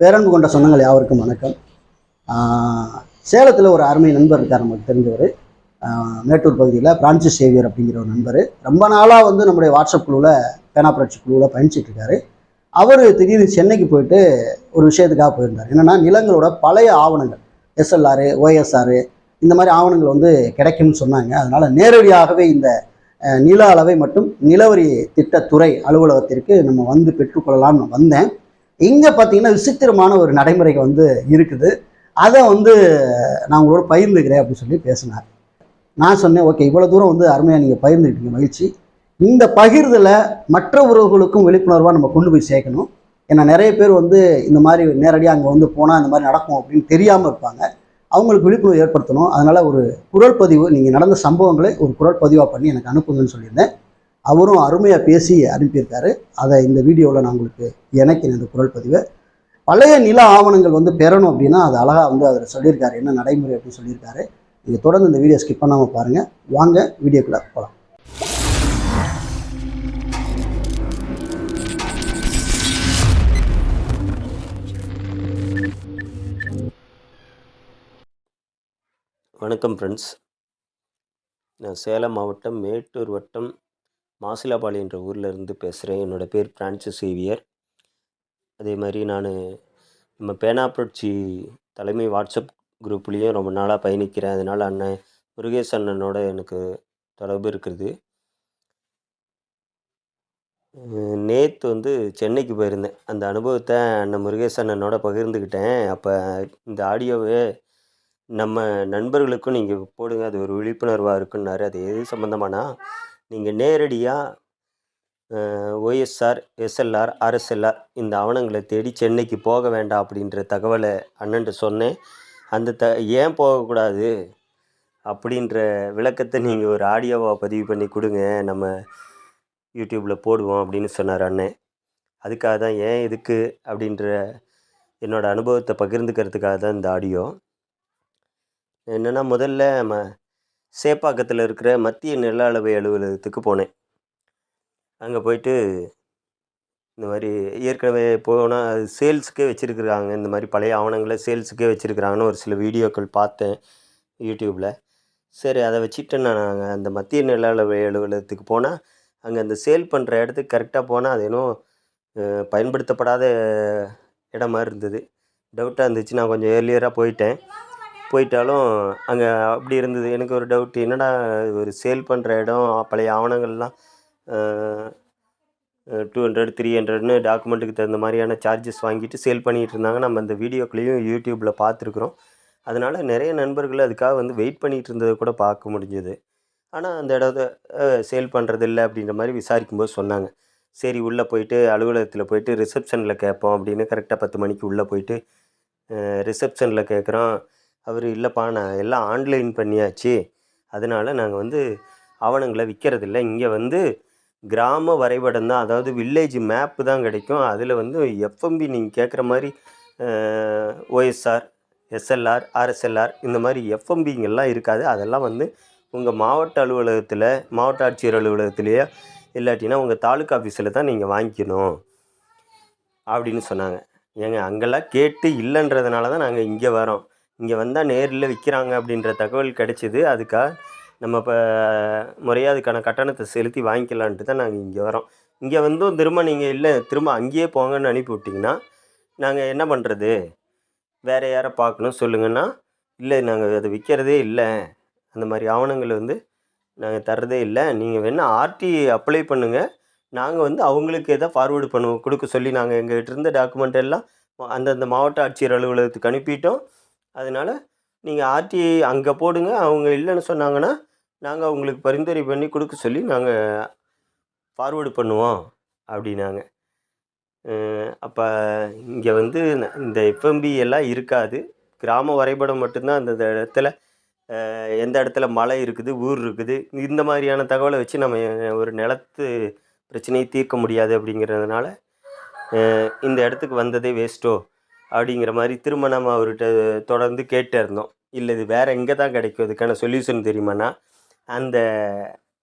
பேரன்பு கொண்ட சொந்தங்கள் யாவருக்கும் வணக்கம். சேலத்தில் ஒரு அருமை நண்பர் இருக்கார் நமக்கு தெரிஞ்சவர். மேட்டூர் பகுதியில் பிரான்சிஸ் சேவியர் அப்படிங்கிற ஒரு நண்பர். ரொம்ப நாளாக வந்து நம்முடைய வாட்ஸ்அப் குழுவில் பேனா புரட்சி குழுவில் பயணிச்சிட்டு இருக்காரு. அவர் திடீர்னு சென்னைக்கு போயிட்டு ஒரு விஷயத்துக்காக போயிருந்தார். என்னென்னா நிலங்களோட பழைய ஆவணங்கள் எஸ்எல்ஆர் ஓஎஸ்ஆர் இந்த மாதிரி ஆவணங்கள் வந்து கிடைக்கும்னு சொன்னாங்க. அதனால் நேரடியாகவே இந்த நில அளவை மற்றும் நிலவரி திட்டத்துறை அலுவலகத்திற்கு நம்ம வந்து பெற்றுக்கொள்ளலாம்னு நான் வந்தேன். இங்கே பார்த்தீங்கன்னா விசித்திரமான ஒரு நடைமுறைகள் வந்து இருக்குது. அதை வந்து நான் உங்களோட பகிர்ந்துக்கிறேன் அப்படின்னு சொல்லி பேசினார். நான் சொன்னேன் ஓகே இவ்வளோ தூரம் வந்து அருமையாக நீங்கள் பகிர்ந்துக்கிட்டீங்க மகிழ்ச்சி. இந்த பகிர்தலை மற்ற உறவுகளுக்கும் விழிப்புணர்வாக நம்ம கொண்டு போய் சேர்க்கணும். ஏன்னா நிறைய பேர் வந்து இந்த மாதிரி நேரடியாக அங்கே வந்து போனால் இந்த மாதிரி நடக்கும் அப்படின்னு தெரியாமல் இருப்பாங்க. அவங்களுக்கு விழிப்புணர்வு ஏற்படுத்தணும். அதனால் ஒரு குரல் பதிவு நீங்கள் நடந்த சம்பவங்களை ஒரு குரல் பதிவாக பண்ணி எனக்கு அனுப்புங்கன்னு சொல்லியிருந்தேன். அவரும் அருமையாக பேசி அனுப்பியிருக்காரு. அதை இந்த வீடியோவில் நான் உங்களுக்கு இணைக்கிறேன் இந்த குரல் பதிவை. பழைய நில ஆவணங்கள் வந்து பெறணும் அப்படின்னா அது அழகாக வந்து அதில் சொல்லியிருக்காரு. என்ன நடைமுறை அப்படின்னு சொல்லியிருக்காரு. நீங்கள் தொடர்ந்து இந்த வீடியோ ஸ்கிப் பண்ணாமல் பாருங்கள் வாங்க வீடியோக்குள்ளே போகலாம் வணக்கம் ஃப்ரெண்ட்ஸ் நான் சேலம் மாவட்டம் மேட்டூர் வட்டம் மாசிலாபாளையம் என்ற ஊரில் இருந்து பேசுகிறேன் என்னோடய பேர் பிரான்சிஸ் சேவியர். அதே மாதிரி நான் நம்ம பேனா புரட்சி தலைமை வாட்ஸ்அப் குரூப்லேயும் ரொம்ப நாளாக பயணிக்கிறேன். அதனால் அண்ணன் முருகேஷ் அண்ணனோட எனக்கு தொடர்பு இருக்குது. நேற்று வந்து சென்னைக்கு போயிருந்தேன். அந்த அனுபவத்தை அண்ணன் முருகேஷ் அண்ணனோட பகிர்ந்துக்கிட்டேன் அப்போ இந்த ஆடியோவே நம்ம நண்பர்களுக்கும் நீங்கள் போடுங்க. அது ஒரு விழிப்புணர்வாக இருக்குன்னாரு. அது எது சம்மந்தமானா நீங்கள் நேரடியாக ஓஎஸ்ஆர் எஸ்எல்ஆர் ஆர்எஸ்எல்ஆர் இந்த ஆவணங்களை தேடி சென்னைக்கு போக வேண்டாம் அப்படின்ற தகவலை அண்ணன்ட்டு சொன்னேன். அந்த த ஏன் போகக்கூடாது அப்படின்ற விளக்கத்தை நீங்கள் ஒரு ஆடியோவாக பதிவு பண்ணி கொடுங்க. நம்ம யூடியூப்பில் போடுவோம் அப்படின்னு சொன்னார் அண்ணன். அதுக்காக தான் ஏன் எதுக்கு அப்படின்ற என்னோடய அனுபவத்தை பகிர்ந்துக்கிறதுக்காக தான் இந்த ஆடியோ. என்னென்னா முதல்ல ம சேப்பாக்கத்தில் இருக்கிற மத்திய நில அளவை அலுவலகத்துக்கு போனேன். அங்கே போயிட்டு இந்த மாதிரி ஏற்கனவே போனால் அது சேல்ஸுக்கே வச்சுருக்குறாங்க. இந்த மாதிரி பழைய ஆவணங்களை சேல்ஸுக்கே வச்சுருக்குறாங்கன்னு ஒரு சில வீடியோக்கள் பார்த்தேன் யூடியூப்பில் சரி அதை வச்சுட்டு நான் அந்த மத்திய நில அளவை அலுவலகத்துக்கு போனால் அங்கே அந்த சேல் பண்ணுற இடத்துக்கு கரெக்டாக போனால் அது இன்னும் பயன்படுத்தப்படாத இடம் மாதிரி இருந்தது. டவுட்டாக இருந்துச்சு. நான் கொஞ்சம் ஏர்லியராக போயிட்டேன். போயிட்டாலும் அங்கே அப்படி இருந்தது. எனக்கு ஒரு டவுட் என்னடா ஒரு சேல் பண்ணுற இடம் பழைய ஆவணங்கள்லாம் டூ ஹண்ட்ரட் த்ரீ ஹண்ட்ரட்னு டாக்குமெண்ட்டுக்கு தகுந்த மாதிரியான சார்ஜஸ் வாங்கிட்டு சேல் பண்ணிகிட்டு இருந்தாங்க. நம்ம அந்த வீடியோக்களையும் யூடியூப்பில் பார்த்துருக்குறோம். அதனால் நிறைய நண்பர்கள் அதுக்காக வந்து வெயிட் பண்ணிகிட்டு இருந்ததை கூட பார்க்க முடிஞ்சது. ஆனால் அந்த இடத்த சேல் பண்ணுறது இல்லை அப்படின்ற மாதிரி விசாரிக்கும்போது சொன்னாங்க. சரி உள்ளே போயிட்டு அலுவலகத்தில் போயிட்டு ரிசப்ஷனில் கேட்போம் அப்படின்னு கரெக்டாக பத்து மணிக்கு உள்ளே போயிட்டு ரிசப்ஷனில் கேட்குறோம். அவர் இல்லைப்பா நான் எல்லாம் ஆன்லைன் பண்ணியாச்சு. அதனால் நாங்கள் வந்து ஆவணங்களை விற்கிறதில்ல இங்கே வந்து கிராம வரைபடம் தான். அதாவது வில்லேஜ் மேப்பு தான் கிடைக்கும். அதில் வந்து எஃப்எம்பி நீங்கள் கேட்குற மாதிரி ஓஎஸ்ஆர் எஸ்எல்ஆர் ஆர்எஸ்எல்ஆர் இந்த மாதிரி எஃப்எம்பிங்கெல்லாம் இருக்காது. அதெல்லாம் வந்து உங்கள் மாவட்ட அலுவலகத்தில் மாவட்ட ஆட்சியர் அலுவலகத்திலேயே இல்லாட்டினா உங்கள் தாலுக்கா ஆஃபீஸில் தான் நீங்கள் வாங்கிக்கணும் அப்படின்னு சொன்னாங்க. ஏங்க அங்கெல்லாம் கேட்டு இல்லைன்றதுனால தான் நாங்கள் இங்கே வரோம். இங்கே வந்தால் நேரில் விற்கிறாங்க அப்படின்ற தகவல் கிடைச்சிது. அதுக்காக நம்ம இப்போ முறையாக அதுக்கான கட்டணத்தை செலுத்தி வாங்கிக்கலான்ட்டு தான் நாங்கள் இங்கே வரோம் இங்கே வந்தும் திரும்ப நீங்கள் இல்லை திரும்ப அங்கேயே போங்கன்னு அனுப்பி விட்டிங்கன்னா நாங்கள் என்ன பண்ணுறது வேறு யாரை பார்க்கணும் சொல்லுங்கன்னா இல்லை நாங்கள் அதை விற்கிறதே இல்லை. அந்த மாதிரி ஆவணங்கள் வந்து நாங்கள் தர்றதே இல்லை. நீங்கள் வேணால் ஆர்டி அப்ளை பண்ணுங்கள் நாங்கள் வந்து அவங்களுக்கு எதாவது ஃபார்வேர்டு பண்ணுவோம் கொடுக்க சொல்லி நாங்கள் எங்கள்கிட்ட இருந்த டாக்குமெண்ட் எல்லாம் அந்தந்த மாவட்ட ஆட்சியர் அலுவலகத்துக்கு அனுப்பிட்டோம். அதனால் நீங்கள் ஆர்டிஐ அங்கே போடுங்க. அவங்க இல்லைன்னு சொன்னாங்கன்னா நாங்கள் அவங்களுக்கு பரிந்துரை பண்ணி கொடுக்க சொல்லி நாங்கள் ஃபார்வேர்டு பண்ணுவோம் அப்படின்னாங்க. அப்போ இங்கே வந்து இந்த எஃப்எம்பி எல்லாம் இருக்காது. கிராம வரைபடம் மட்டும்தான் அந்த இடத்துல எந்த இடத்துல மலை இருக்குது ஊர் இருக்குது இந்த மாதிரியான தகவலை வச்சு நம்ம ஒரு நிலத்து பிரச்சனையை தீர்க்க முடியாது அப்படிங்கிறதுனால இந்த இடத்துக்கு வந்ததே வேஸ்ட்டோ அப்படிங்கிற மாதிரி திரும்ப நம்ம அவர்கிட்ட தொடர்ந்து கேட்டே இருந்தோம் இல்லை இது வேறு எங்கே தான் கிடைக்கும்? இதுக்கான சொல்யூஷன் தெரியுமாண்ணா? அந்த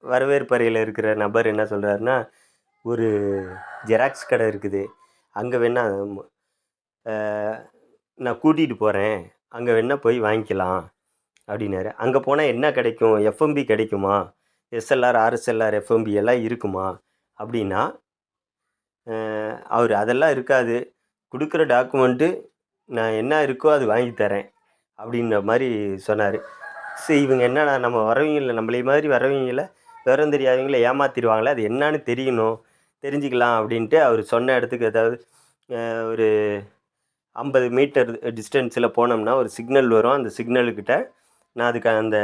வரவேற்பறையில் இருக்கிற நபர் என்ன சொல்கிறாருன்னா ஒரு ஜெராக்ஸ் கடை இருக்குது. அங்கே வேணால் நான் கூட்டிகிட்டு போகிறேன். அங்கே வேணா போய் வாங்கிக்கலாம். அப்படின்னாரு. அங்கே போனால் என்ன கிடைக்கும்? எஃப்எம்பி கிடைக்குமா? எஸ்எல்ஆர் ஆர்எஸ்எல்ஆர் எஃப்எம்பி எல்லாம் இருக்குமா? அப்படின்னா அவர் அதெல்லாம் இருக்காது. கொடுக்குற டாக்குமெண்ட்டு நான் என்ன இருக்கோ அது வாங்கி தரேன் அப்படின்ற மாதிரி சொன்னார். சரி இவங்க என்னடா நம்ம வரவங்கள நம்மளே மாதிரி வரவங்கள விவரம் தெரியாதவங்கள ஏமாத்திடுவாங்களே அது என்னன்னு தெரியணும் தெரிஞ்சுக்கலாம் அப்படின்ட்டு அவர் சொன்ன இடத்துக்கு ஏதாவது ஒரு ஐம்பது மீட்டர் டிஸ்டன்ஸில் போனோம்னா ஒரு சிக்னல் வரும். அந்த சிக்னலுக்கிட்ட நான் அதுக்கு அந்த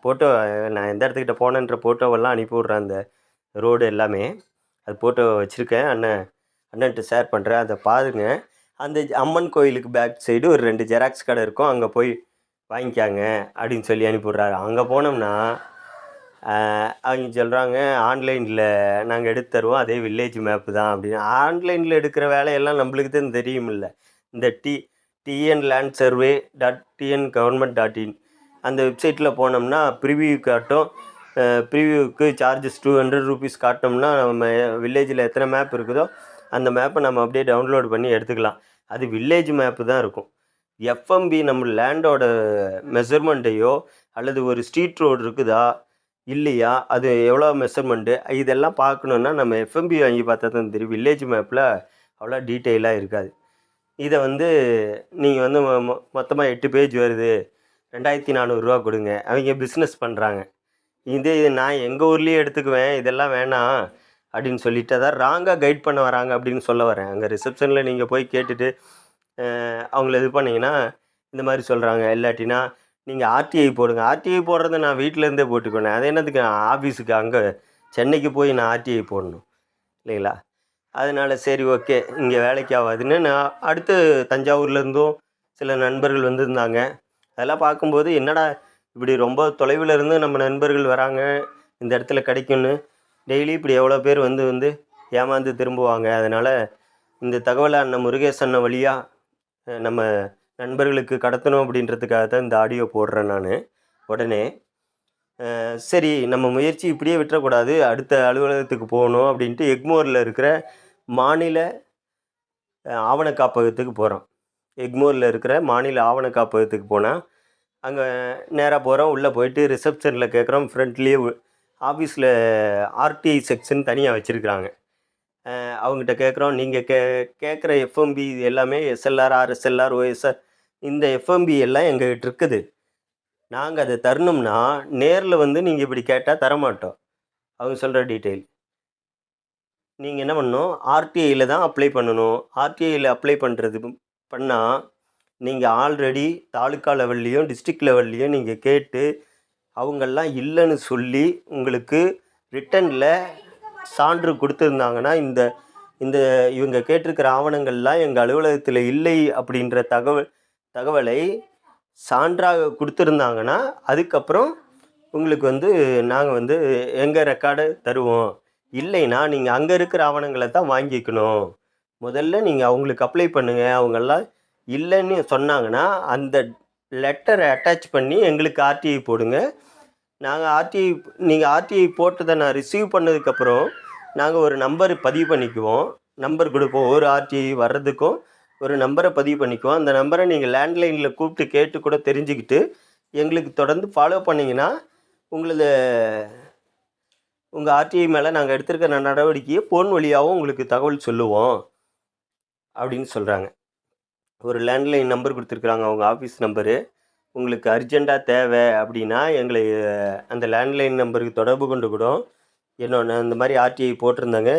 ஃபோட்டோ நான் எந்த இடத்துக்கிட்ட போனேன்ற ஃபோட்டோவெல்லாம் அனுப்பி விட்றேன் அந்த ரோடு எல்லாமே. அது ஃபோட்டோ வச்சுருக்கேன். அண்ணன் அண்ணன்ட்டு ஷேர் பண்ணுறேன் அதை பாருங்க. அந்த அம்மன் கோயிலுக்கு பேக் சைடு ஒரு ரெண்டு ஜெராக்ஸ் கடை இருக்கும். அங்கே போய் வாங்கிக்காங்க அப்படின்னு சொல்லி அனுப்பிவிட்றாரு. அங்கே போனோம்னா அவங்க சொல்கிறாங்க ஆன்லைனில் நாங்கள் எடுத்து தருவோம். அதே வில்லேஜ் மேப்பு தான். அப்படின்னு. ஆன்லைனில் எடுக்கிற வேலையெல்லாம் நம்மளுக்கு தான் தெரியுமில்ல. இந்த T TN land survey dot TN government dot in அந்த வெப்சைட்டில் போனோம்னா ப்ரிவியூ காட்டும். ப்ரிவியூவுக்கு சார்ஜஸ் டூ ஹண்ட்ரட் ருபீஸ் காட்டினோம்னா நம்ம வில்லேஜில் எத்தனை மேப் இருக்குதோ அந்த மேப்பை நம்ம அப்படியே டவுன்லோட் பண்ணி எடுத்துக்கலாம். அது வில்லேஜ் மேப்பு தான் இருக்கும். எஃப்எம்பி நம்ம லேண்டோட மெஷர்மெண்ட்டையோ அல்லது ஒரு ஸ்ட்ரீட் ரோடு இருக்குதா இல்லையா அது எவ்வளோ மெஷர்மெண்ட்டு இதெல்லாம் பார்க்கணுன்னா நம்ம எஃப்எம்பி வாங்கி பார்த்தா தான் தெரியும். வில்லேஜ் மேப்பில் அவ்வளோ டீட்டெயிலாக இருக்காது. இதை வந்து நீங்கள் வந்து மொத்தமாக எட்டு பேஜ் வருது. ரெண்டாயிரத்தி நானூறுரூவா கொடுங்க. அவங்க பிஸ்னஸ் பண்ணுறாங்க இது நான் எங்கள் ஊர்லேயே எடுத்துக்குவேன். இதெல்லாம் வேணாம். அப்படின்னு சொல்லிட்டு அதான் ராங்காக கைட் பண்ண வராங்க அப்படின்னு சொல்ல வரேன். அங்கே ரிசப்ஷனில் நீங்கள் போய் கேட்டுட்டு அவங்கள இது பண்ணிங்கன்னா இந்த மாதிரி சொல்கிறாங்க இல்லாட்டினா நீங்கள் ஆர்டிஐ போடுங்க. ஆர்டிஐ போடுறத நான் வீட்டிலேருந்தே போட்டுக்கணும் அது என்னதுக்கு? ஆஃபீஸுக்கு அங்கே சென்னைக்கு போய் நான் ஆர்டிஐ போடணும். இல்லைங்களா? அதனால சரி ஓகே இங்கே வேலைக்கு ஆகாதுன்னு நான் அடுத்து தஞ்சாவூர்லேருந்தும் சில நண்பர்கள் வந்திருந்தாங்க. அதெல்லாம் பார்க்கும்போது என்னடா இப்படி ரொம்ப தொலைவில் இருந்து நம்ம நண்பர்கள் வராங்க இந்த இடத்துல கிடைக்கும்னு. டெய்லி இப்படி எவ்வளோ பேர் வந்து வந்து ஏமாந்து திரும்புவாங்க. அதனால் இந்த தகவலை அண்ணன் முருகேசன் அண்ணன் வழியாக நம்ம நண்பர்களுக்கு கடத்தணும் அப்படின்றதுக்காக தான் இந்த ஆடியோ போடுறேன் நான். உடனே சரி நம்ம முயற்சி இப்படியே விட்டுறக்கூடாது. அடுத்த அலுவலகத்துக்கு போகணும் அப்படின்ட்டு எக்மோரில் இருக்கிற மாநில ஆவண காப்பகத்துக்கு போகிறோம் எக்மோரில் இருக்கிற மாநில ஆவண காப்பகத்துக்கு போனால் அங்கே நேராக போகிறோம் உள்ளே போயிட்டு ரிசப்ஷனில் கேட்குறோம் ஃப்ரண்ட்லேயே ஆஃபீஸில் ஆர்டிஐ செக்ஷன் தனியாக வச்சுருக்குறாங்க. அவங்ககிட்ட கேட்குறோம் நீங்கள் கே கேட்குற எஃப்எம்பி இது எல்லாமே எஸ்எல்ஆர் ஆர்எஸ்எல்ஆர் ஓஎஸ்ஆர் இந்த எஃப்எம்பி எல்லாம் எங்கள்கிட்ட இருக்குது. நாங்கள் அதை தரணும்னா நேரில் வந்து நீங்கள் இப்படி கேட்டால் தரமாட்டோம். அவங்க சொல்கிற டீட்டெயில். நீங்கள் என்ன பண்ணணும்? ஆர்டிஐயில் தான் அப்ளை பண்ணணும். ஆர்டிஐயில் அப்ளை பண்ணுறது பண்ணால் நீங்கள் ஆல்ரெடி தாலுக்கா லெவல்லையும் டிஸ்ட்ரிக்ட் லெவல்லையும் நீங்கள் கேட்டு அவங்கெல்லாம் இல்லைன்னு சொல்லி உங்களுக்கு ரிட்டனில் சான்று கொடுத்துருந்தாங்கன்னா இந்த இந்த இவங்க கேட்டிருக்கிற ஆவணங்கள்லாம் எங்கள் அலுவலகத்தில் இல்லை அப்படின்ற தகவல் தகவலை சான்றாக கொடுத்துருந்தாங்கன்னா அதுக்கப்புறம் உங்களுக்கு வந்து நாங்கள் வந்து எங்கள் ரெக்கார்டை தருவோம். இல்லைன்னா நீங்கள் அங்கே இருக்கிற ஆவணங்களை தான் வாங்கிக்கணும். முதல்ல நீங்கள் அவங்களுக்கு அப்ளை பண்ணுங்கள் அவங்கெல்லாம் இல்லைன்னு சொன்னாங்கன்னா அந்த லெட்டரை அட்டாச் பண்ணி எங்களுக்கு ஆர்டிஐ போடுங்க. நாங்கள் ஆர்டிஐ நீங்கள் ஆர்டிஐ போட்டதை நான் ரிசீவ் பண்ணதுக்கப்புறம் நாங்கள் ஒரு நம்பர் பதிவு பண்ணிக்குவோம். நம்பர் கொடுப்போம். ஒரு ஆர்டிஐ வர்றதுக்கும் ஒரு நம்பரை பதிவு பண்ணிக்குவோம். அந்த நம்பரை நீங்கள் லேண்ட்லைனில் கூப்பிட்டு கேட்டு கூட தெரிஞ்சுக்கிட்டு எங்களுக்கு தொடர்ந்து ஃபாலோ பண்ணிங்கன்னா உங்களது உங்கள் ஆர்டிஐ மேலே நாங்கள் எடுத்திருக்கிற நடவடிக்கையை ஃபோன் வழியாகவும் உங்களுக்கு தகவல் சொல்லுவோம். அப்படின்னு சொல்கிறாங்க ஒரு லேண்ட்லைன் நம்பர் கொடுத்துருக்குறாங்க. அவங்க ஆஃபீஸ் நம்பரு உங்களுக்கு அர்ஜெண்ட்டாக தேவை அப்படின்னா எங்களை அந்த லேண்ட்லைன் நம்பருக்கு தொடர்பு கொண்டு கூட என்னோட இந்த மாதிரி ஆர்டிஐ போட்டிருந்தாங்க.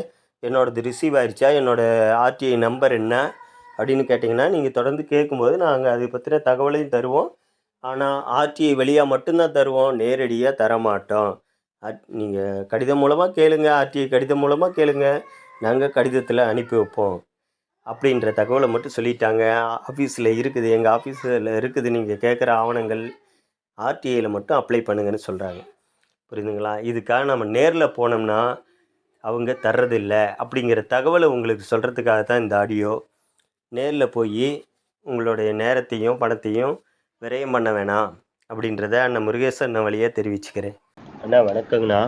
என்னோடது ரிசீவ் ஆயிடுச்சா என்னோடய ஆர்டிஐ நம்பர் என்ன? அப்படின்னு கேட்டிங்கன்னா நீங்கள் தொடர்ந்து கேட்கும்போது நாங்கள் அதை பற்றின தகவலையும் தருவோம். ஆனால் ஆர்டிஐ வழியாக மட்டும்தான் தருவோம். நேரடியாக தரமாட்டோம். நீங்கள் கடிதம் மூலமாக கேளுங்கள் ஆர்டிஐ கடிதம் மூலமாக கேளுங்கள் நாங்கள் கடிதத்தில் அனுப்பி வைப்போம். அப்படின்ற தகவலை மட்டும் சொல்லிட்டாங்க. ஆஃபீஸில் இருக்குது. எங்கள் ஆஃபீஸில் இருக்குது. நீங்கள் கேட்குற ஆவணங்கள் ஆர்டிஐயில் மட்டும் அப்ளை பண்ணுங்கன்னு சொல்கிறாங்க புரியுதுங்களா? இதுக்காக நம்ம நேரில் போனோம்னா அவங்க தர்றதில்ல. அப்படிங்கிற தகவலை உங்களுக்கு சொல்கிறதுக்காக தான் இந்த ஆடியோ நேரில் போய் உங்களுடைய நேரத்தையும் பணத்தையும் விரயம் பண்ண வேணாம். அப்படின்றத அண்ணன் முருகேசன் வழியாக தெரிவிச்சுக்கிறேன். அண்ணா வணக்கங்கண்ணா.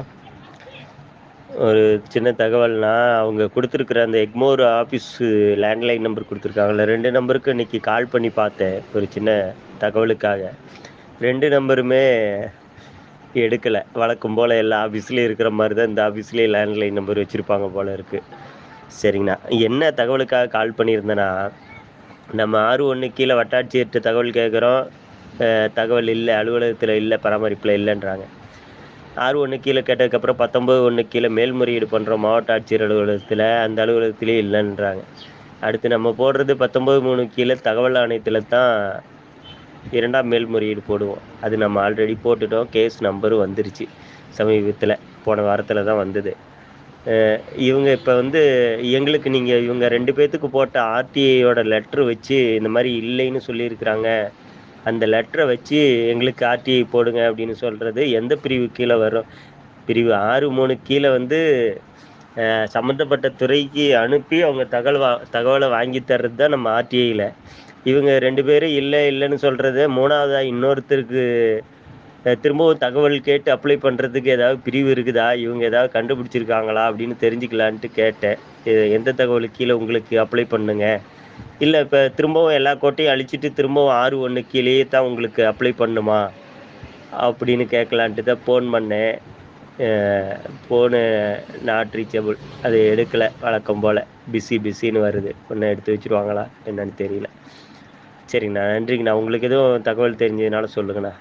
ஒரு சின்ன தகவல்னா அவங்க கொடுத்துருக்குற அந்த எக்மோர் ஆஃபீஸு லேண்ட்லைன் நம்பர் கொடுத்துருக்காங்கல்ல ரெண்டு நம்பருக்கு இன்றைக்கி கால் பண்ணி பார்த்தேன் ஒரு சின்ன தகவலுக்காக. ரெண்டு நம்பருமே எடுக்கலை. வழக்கம் போல் எல்லா ஆஃபீஸ்லேயும் இருக்கிற மாதிரி தான் இந்த ஆஃபீஸ்லேயே லேண்ட்லைன் நம்பர் வச்சுருப்பாங்க போல் இருக்குது சரிங்கண்ணா. என்ன தகவலுக்காக கால் பண்ணியிருந்தேன்னா நம்ம ஆறு ஒன்று கீழே வட்டாட்சியர்கிட்ட தகவல் கேட்குறோம். தகவல் இல்லை அலுவலகத்தில் இல்லை பராமரிப்பில் இல்லைன்றாங்க. ஆறு ஒன்று கீழே கேட்டதுக்கப்புறம் பத்தொம்பது ஒன்று கீழே மேல்முறையீடு பண்ணுறோம் மாவட்ட ஆட்சியர் அலுவலகத்தில் அந்த அலுவலகத்திலேயே இல்லைன்றாங்க. அடுத்து நம்ம போடுறது பத்தொம்பது மூணு கீழே தகவல் ஆணையத்தில் தான் இரண்டாம் மேல்முறையீடு போடுவோம். அது நம்ம ஆல்ரெடி போட்டுட்டோம். கேஸ் நம்பரும் வந்துருச்சு. சமீபத்தில் போன வாரத்தில் தான் வந்தது. இவங்க இப்போ வந்து எங்களுக்கு நீங்கள் இவங்க ரெண்டு பேர்த்துக்கு போட்ட ஆர்டிஐயோட லெட்ரு வச்சு இந்த மாதிரி இல்லைன்னு சொல்லியிருக்கிறாங்க. அந்த லெட்டரை வச்சு எங்களுக்கு ஆர்டிஐ போடுங்க அப்படின்னு சொல்கிறது எந்த பிரிவு கீழே வரும்? பிரிவு ஆறு மூணு கீழே வந்து சம்மந்தப்பட்ட துறைக்கு அனுப்பி அவங்க தகவல் வா தகவலை வாங்கி தர்றது தான் நம்ம ஆர்டிஐயில் இவங்க ரெண்டு பேரும் இல்லை இல்லைன்னு சொல்கிறது மூணாவதாக இன்னொருத்தருக்கு திரும்பவும் தகவல் கேட்டு அப்ளை பண்ணுறதுக்கு ஏதாவது பிரிவு இருக்குதா? இவங்க ஏதாவது கண்டுபிடிச்சிருக்காங்களா? அப்படின்னு தெரிஞ்சுக்கலான்ட்டு கேட்டேன். எந்த தகவலுக்கு கீழே உங்களுக்கு அப்ளை பண்ணுங்கள் இல்லை இப்போ திரும்பவும் எல்லா கோட்டையும் அழிச்சிட்டு திரும்பவும் ஆறு ஒன்று கீழேயே தான் உங்களுக்கு அப்ளை பண்ணுமா? அப்படின்னு கேட்கலான்ட்டு தான் ஃபோன் பண்ணேன். ஃபோனு நாட் ரீச்சபிள் அது எடுக்கலை வழக்கம் போல். பிஸி பிஸின்னு வருது. ஒன்று எடுத்து வச்சுருவாங்களா? என்னன்னு தெரியல. சரிங்கண்ணா நன்றிங்கண்ணா. உங்களுக்கு எதுவும் தகவல் தெரிஞ்சதுனால சொல்லுங்கண்ணா.